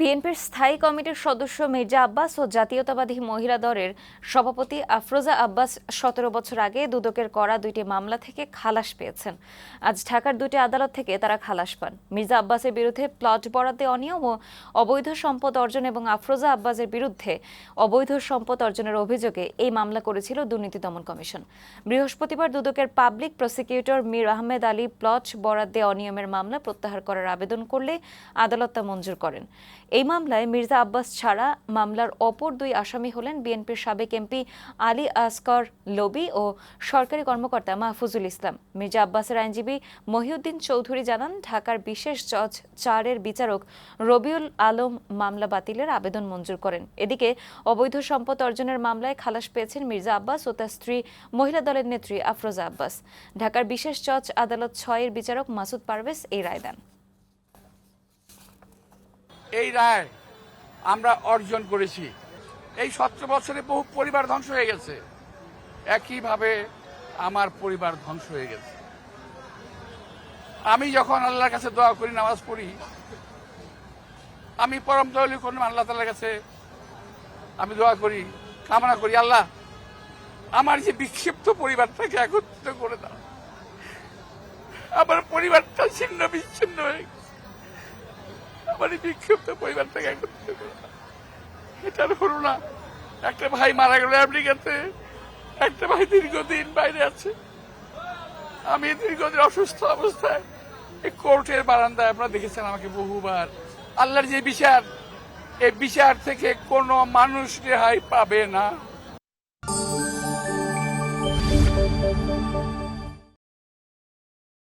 বিএনপির স্থায়ী কমিটির সদস্য মির্জা আব্বাস ও জাতীয়তাবাদী মহিলা দলের সভাপতি আফরোজা আব্বাস সতেরো বছর আগে দুদকের করা দুইটি মামলা থেকে খালাস পেয়েছেন। আজ ঢাকার দুটি আদালত থেকে তারা খালাস পান। মির্জা আব্বাসের বিরুদ্ধে প্লট বরাদ্দে অনিয়ম ও অবৈধ সম্পদ অর্জন এবং আফরোজা আব্বাসের বিরুদ্ধে অবৈধ সম্পদ অর্জনের অভিযোগে এই মামলা করেছিল দুর্নীতি দমন কমিশন। বৃহস্পতিবার দুদকের public prosecutor Mir Ahmed Ali plot বরাদ্দে অনিয়মের মামলা প্রত্যাহার করার আবেদন করলে আদালত তা মঞ্জুর করেন। এই মামলায় মির্জা আব্বাস ছাড়া মামলার অপর দুই আসামি হলেন বিএনপির সাবেক এমপি আলী আসকর লবি ও সরকারি কর্মকর্তা মাহফুজুল ইসলাম। মির্জা আব্বাসের আইনজীবী মহিউদ্দিন চৌধুরী জানান, ঢাকার বিশেষ জজ চারের বিচারক রবিউল আলম মামলা বাতিলের আবেদন মঞ্জুর করেন। এদিকে অবৈধ সম্পদ অর্জনের মামলায় খালাস পেয়েছেন মির্জা আব্বাস ও তার স্ত্রী মহিলা দলের নেত্রী আফরোজা আব্বাস। ঢাকার বিশেষ জজ আদালত ছয়ের বিচারক মাসুদ পারভেজ এই রায় দেন। এই রায় আমরা অর্জন করেছি। এই সতেরো বছরে বহু পরিবার ধ্বংস হয়ে গেছে। একইভাবে আমার পরিবার ধ্বংস হয়ে গেছে। আমি যখন আল্লাহর কাছে দোয়া করি, নামাজ পড়ি, আমি পরম দয়ালু কোন আল্লাহ তালার কাছে আমি দোয়া করি, কামনা করি, আল্লাহ, আমার যে বিক্ষিপ্ত পরিবারটাকে একত্রিত করে দাও। আমার পরিবারটা ছিন্ন বিচ্ছিন্ন হয়ে। আমার এই বিক্ষিপ্ত করে দাও। এটার হলো না। একটা ভাই মারা গেল আমেরিকাতে। একটা ভাই দীর্ঘদিন বাইরে আছে। আমি দীর্ঘদিন অসুস্থ অবস্থায় এই কোর্টের বারান্দায়, আপনারা দেখেছেন আমাকে বহুবার। আল্লাহর যে বিচার, এই বিচার থেকে কোনো মানুষ রেহাই পাবে না।